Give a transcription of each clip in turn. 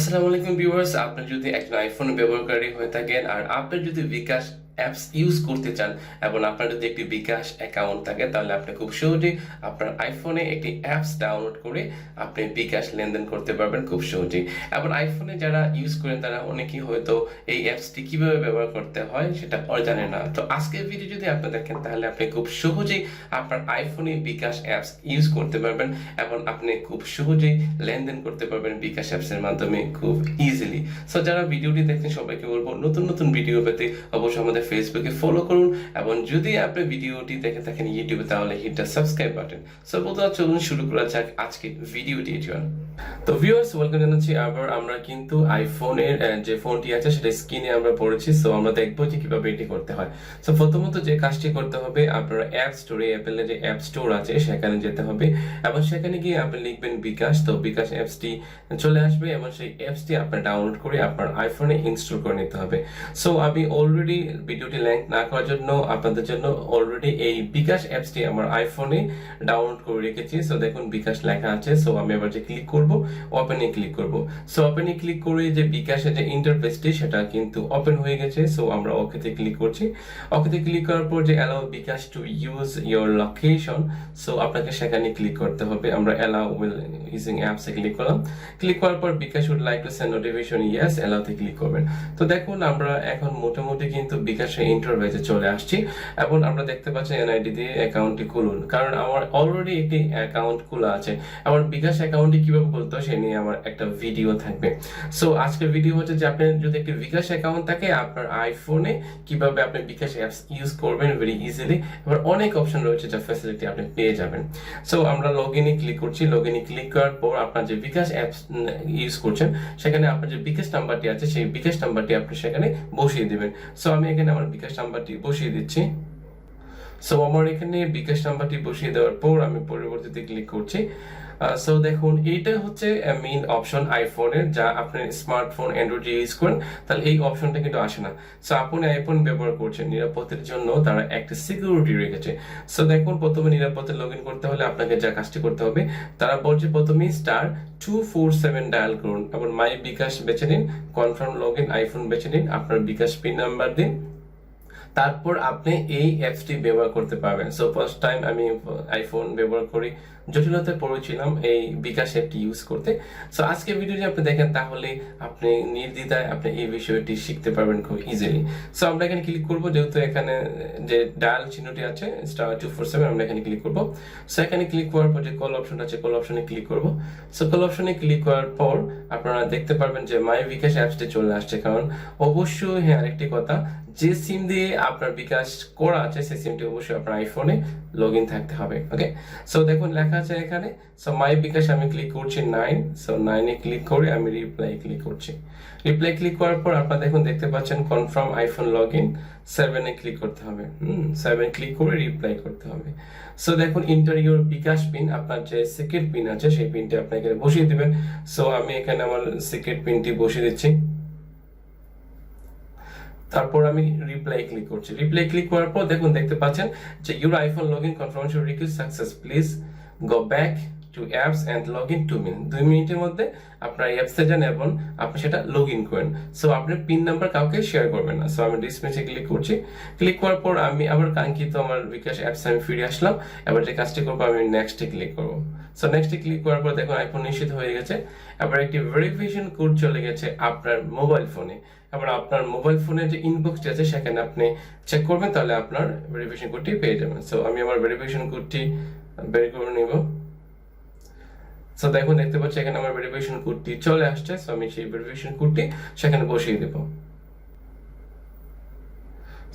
আসসালামু আলাইকুম ভিউয়ার্স আপনি যদি একজন আইফোন ব্যবহারকারী হয়ে থাকেন আর আপনি যদি বিকাশ অ্যাপস ইউজ করতে চান এবং আপনার যদি একটি বিকাশ অ্যাকাউন্ট থাকে, তাহলে আপনি খুব সহজেই আপনার আইফোনে একটি অ্যাপস ডাউনলোড করে আপনি বিকাশ লেনদেন করতে পারবেন খুব সহজেই এবং আইফোনে যারা ইউজ করেন, তারা অনেকেই হয়তো এই অ্যাপসটি কীভাবে ব্যবহার করতে হয় সেটা জানে না। তো আজকের ভিডিও যদি আপনি দেখেন, তাহলে আপনি খুব সহজেই আপনার আইফোনে বিকাশ অ্যাপস ইউজ করতে পারবেন এবং আপনি খুব সহজেই লেনদেন করতে পারবেন বিকাশ অ্যাপসের মাধ্যমে খুব ইজিলি সো যারা ভিডিওটি দেখছেন সবাইকে বলব, নতুন নতুন ভিডিও পেতে অবশ্যই আমাদের ফেসবুকে ফলো করুন এবং যদি আপনি ভিডিওটি দেখে থাকেন ইউটিউবে তাহলে hit the subscribe button so বন্ধুরা, চলুন শুরু করা যাক আজকে ভিডিওটি এটিওয়ান তো ভিউয়ার্স ওয়েলকাম জানাচ্ছি আবার আমরা কিন্তু আইফোনের যে ফোনটি আছে, সেটা স্ক্রিনে আমরা পড়েছি। সো আমরা দেখব যে কীভাবে এটি করতে হয়। সো প্রথমত যে কাজটি করতে হবে, আপনার অ্যাপ স্টোরে অ্যাপেলের যে অ্যাপ স্টোর আছে, সেখানে যেতে হবে। এবং সেখানে গিয়ে আপনি লিখবেন বিকাশ। তো বিকাশ অ্যাপসটি চলে আসবে এবং সেই অ্যাপসটি আপনার ডাউনলোড করে আপনার আইফোনে ইনস্টল করে নিতে হবে। সো আমি অলরেডি ভিডিওটি ল্যাঙ্ক না করার জন্য, আপনাদের জন্য অলরেডি এই বিকাশ অ্যাপসটি আমার আইফোনে ডাউনলোড করে রেখেছি। সো দেখুন বিকাশ লেখা আছে। সো আমি এবার যে ক্লিক করব ওপেনে ক্লিক করব। সো ওপেনে ক্লিক করে যে বিকাশের যে ইন্টারফেসটি সেটা কিন্তু ওপেন হয়ে গেছে। সো আমরা ওকেতে ক্লিক করছি। ওকেতে ক্লিক করার পর যে allow bKash to use your location so আপনাকে সেখানে ক্লিক করতে হবে। আমরা অ্যালাউ উইল ইউজিং অ্যাপসে ক্লিক করলাম। ক্লিক করার পর bKash would like to send notification yes অ্যালাউতে click করবেন। তো দেখুন, আমরা এখন মোটামুটি কিন্তু বিকাশের ইন্টারভেজে চলে আসছি। এবং আমরা দেখতে পাচ্ছি এনআইডি দিয়ে অ্যাকাউন্টটি খুলুন। কারণ আমার অলরেডি একটি অ্যাকাউন্ট খোলা আছে। আমার বিকাশ অ্যাকাউন্টটি কীভাবে হয় সে নিয়ে আমার একটা ভিডিও থাকবে। সো আজকের ভিডিও হচ্ছে যে আপনার যদি একটি বিকাশ অ্যাকাউন্ট থাকে, আপনার আইফোনে কীভাবে আপনি বিকাশ অ্যাপস ইউজ করবেন ভেরি ইজিলি এবার অনেক অপশন রয়েছে যা ফ্যাসিলিটি আপনি পেয়ে যাবেন। সো আমরা লগ ইনে ক্লিক করছি। লগ ইনে ক্লিক করার পর আপনার যে বিকাশ অ্যাপস ইউজ করছেন, সেখানে আপনার যে বিকাশ নাম্বারটি আছে, সেই বিকাশ নাম্বারটি আপনি সেখানে বসিয়ে দেবেন। সো আমি এখানে আমার বিকাশ নাম্বারটি বসিয়ে দিচ্ছি। সো আমার এখানে বিকাশ নাম্বারটি বসিয়ে দেওয়ার পর আমি পরবর্তীতে ক্লিক করছি। সো দেখুন, এইটা হচ্ছে মেইন অপশন আইফোনের যা আপনি স্মার্টফোন অ্যান্ড্রয়েড ইউজ করেন। তাহলে এই অপশনটা কিন্তু আসে না। সো আপনি আইফোন ব্যবহার করছেন, নিরাপত্তার জন্য তারা একটা সিকিউরিটি রেখেছে। সো দেখুন, প্রথমে নিরাপত্তা লগ ইন করতে হলে আপনাকে যা কাজটি করতে হবে, তারা বলছে প্রথমে star two four seven dial করুন এবং মাই বিকাশ বেছে নিন কনফার্ম লগ ইন আইফোন বেছে নিন, আপনার বিকাশ পিন নাম্বার দিন। তারপর আপনি এই অ্যাপসটি ব্যবহার করতে পারবেন। সো ফার্স্ট টাইম আমি আইফোন ব্যবহার করি। জটিলতায় পড়েছিলাম এই বিকাশ অ্যাপটি ইউজ করতে। সো আজকে ভিডিওটি আপনি দেখেন, তাহলে আপনি নির্দ্বিধায় আপনি এই বিষয়টি শিখতে পারবেন খুব ইজিলি সো আমরা এখানে ক্লিক করব, যেহেতু এখানে যে ডায়াল চিহ্নটি আছে স্টার টু ফোর সেভেন আমরা এখানে ক্লিক করব। সো এখানে ক্লিক করার পর যে কল অপশন আছে কল অপশনে ক্লিক করব। সো কল অপশনে ক্লিক করার পর আপনারা দেখতে পারবেন যে মাই বিকাশ অ্যাপসটি চলে আসছে। কারণ অবশ্যই হ্যাঁ আরেকটি কথা, যে সিম দিয়ে আপনার বিকাশ করা আছে, সেই সিমটি অবশ্যই আপনার আইফোনে লগ থাকতে হবে ওকে সো দেখুন, লেখা আছে এখানে। সো মাই বিকাশ আমি ক্লিক করছি নাইন সো নাইনে ক্লিক করে আমি রিপ্লাই ক্লিক করছি। রিপ্লাই ক্লিক করার পর আপনারা দেখুন, দেখতে পাচ্ছেন কনফার্ম আইফোন লগ ইন সেভেনে ক্লিক করতে হবে। সেভেন ক্লিক করে রিপ্লাই করতে হবে। সো দেখুন বিকাশ পিন আপনার যে সিক্রেট পিন আছে, সেই পিনটি আপনি এখানে বসিয়ে দিবেন। সো আমি এখানে আমার সিক্রেট পিনটি বসিয়ে দিচ্ছি। তারপর আমি রিপ্লাই ক্লিক করছি। রিপ্লাই ক্লিক করার পর দেখুন, দেখতে পাচ্ছেন যে your iPhone log in confirmation request success please go back to apps and log in two minute দুই মিনিটের মধ্যে আপনার অ্যাপসে যান এবং আপনি সেটা লগ ইন করেন। সো আপনি পিন নাম্বার কাউকে শেয়ার করবেন না। সো আমি ডিসপ্লেতে ক্লিক করছি। ক্লিক করার পর আমি আবার কাঙ্ক্ষিত আমার বিকাশ অ্যাপসে আমি ফিরে আসলাম। এবার যে কাজটি করব, আমি নেক্সটে ক্লিক করব। সো নেক্সটে ক্লিক করার পর দেখুন আইফোন নিশ্চিত হয়ে গেছে। এবার একটি ভেরিফিকেশন কোড চলে গেছে আপনার মোবাইল ফোনে এবার আপনার মোবাইল ফোনে যে ইনবক্সটি আছে, সেখানে আপনি চেক করবেন, তাহলে আপনার ভেরিফিকেশন কোডটি পেয়ে যাবেন। সো আমি আমার ভেরিফিকেশন কোডটি বের করে নিব। সো দেখুন, দেখতে পাচ্ছি এখানে আমার ভেরিফিকেশন কোডটি চলে আসছে। সো আমি সেই ভেরিফিকেশন কোডটি সেখানে বসিয়ে দেব।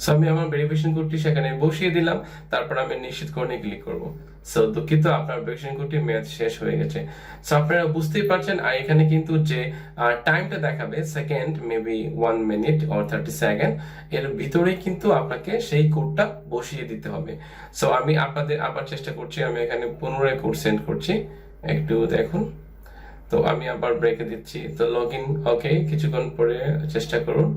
সো আমি আমার ভেরিফিকেশন কোডটি সেখানে বসিয়ে দিলাম, তারপর আমি নিশ্চিত করে ক্লিক করব। সো দুঃখিত, আপনার ভেরিফিকেশন কোডটি মেয়াদ শেষ হয়ে গেছে। সো আপনারা বুঝতেই পারছেন, আর এখানে কিন্তু যে টাইমটা দেখাবে second maybe one minute or thirty second এর ভিতরেই কিন্তু আপনাকে সেই কোডটা বসিয়ে দিতে হবে। সো আমি আপনাদের, আবার চেষ্টা করছি, আমি এখানে পুনরায় কোড সেন্ড করছি। একটু দেখুন। তো, আমি আবার ব্রেকে দিচ্ছি। তো লগ ইন ওকে কিছুক্ষণ পরে চেষ্টা করুন।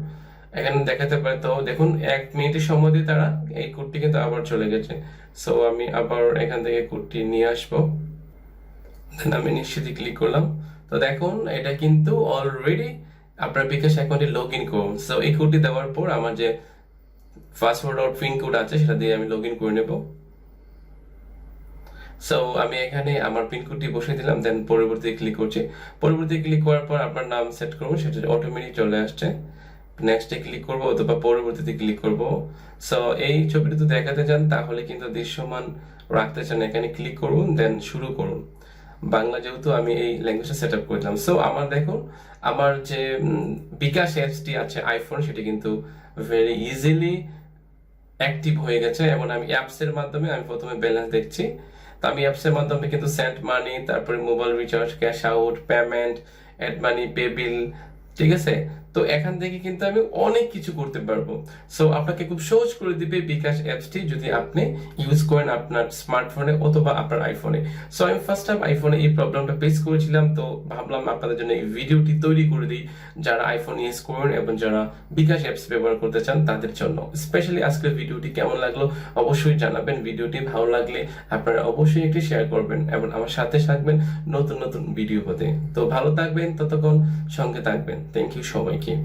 এখানে দেখাতে পারে। তো দেখুন, এক মিনিটের সময় দিয়ে তারা এই কোডটি কিন্তু আবার চলে গেছে। সো আমি আবার এখান থেকে কোডটি নিয়ে আসব। দেন আমি নিশ্চিতই ক্লিক করলাম। তো দেখুন, এটা কিন্তু অলরেডি আপনার বিকাশ অ্যাকাউন্টে লগ ইন করুন। সো এই কোডটি দেওয়ার পর আমার যে পাসওয়ার্ড আর পিন কোড আছে, সেটা দিয়ে আমি লগ ইন করে নেব। সো আমি এখানে আমার পিন কোডটি বসিয়ে দিলাম দেন পরবর্তী ক্লিক করছি। পরবর্তী ক্লিক করার পর আপনার নাম সেট করব সেটা অটোমেটিক চলে আসছে। নেক্সটে ক্লিক করব অথবা পরবর্তীতে ক্লিক করব। সো এই ছবিটি তো দেখাতে চান, তাহলে কিন্তু দৃশ্যমান রাখতে চান, এখানে ক্লিক করুন দেন শুরু করুন। বাংলা যেহেতু আমি এই ল্যাঙ্গুয়েজটা সেট আপ করলাম। সো আমার দেখুন, আমার যে বিকাশ অ্যাপসটি আছে আইফোন সেটি কিন্তু ভেরি ইজিলি অ্যাক্টিভ হয়ে গেছে। এবং আমি অ্যাপসের মাধ্যমে আমি প্রথমে ব্যালেন্স দেখছি। তো আমি অ্যাপসের মাধ্যমে কিন্তু সেন্ট মানি তারপরে mobile recharge cash out payment add money pay bill ঠিক আছে? তো এখান থেকে কিন্তু আমি অনেক কিছু করতে পারব। সো আপনাকে খুব সহজ করে দিবে বিকাশ অ্যাপসটি যদি আপনি ইউজ করেন আপনার স্মার্টফোনে অথবা আপনার আইফোনে সো আমি ফার্স্ট টাইম আইফোনে এই প্রবলেমটা ফেস করেছিলাম, তো ভাবলাম আপনাদের জন্য এই ভিডিওটি তৈরি করে দিই। যারা আইফোন ইউজ করেন এবং যারা বিকাশ অ্যাপস ব্যবহার করতে চান, তাদের জন্য। স্পেশালি আজকের ভিডিওটি কেমন লাগল, অবশ্যই জানাবেন। ভিডিওটি ভালো লাগলে আপনারা অবশ্যই একটি শেয়ার করবেন এবং আমার সাথে থাকবেন নতুন নতুন ভিডিও হতে। তো ভালো থাকবেন, ততক্ষণ সঙ্গে থাকবেন। থ্যাংক ইউ সবাইকে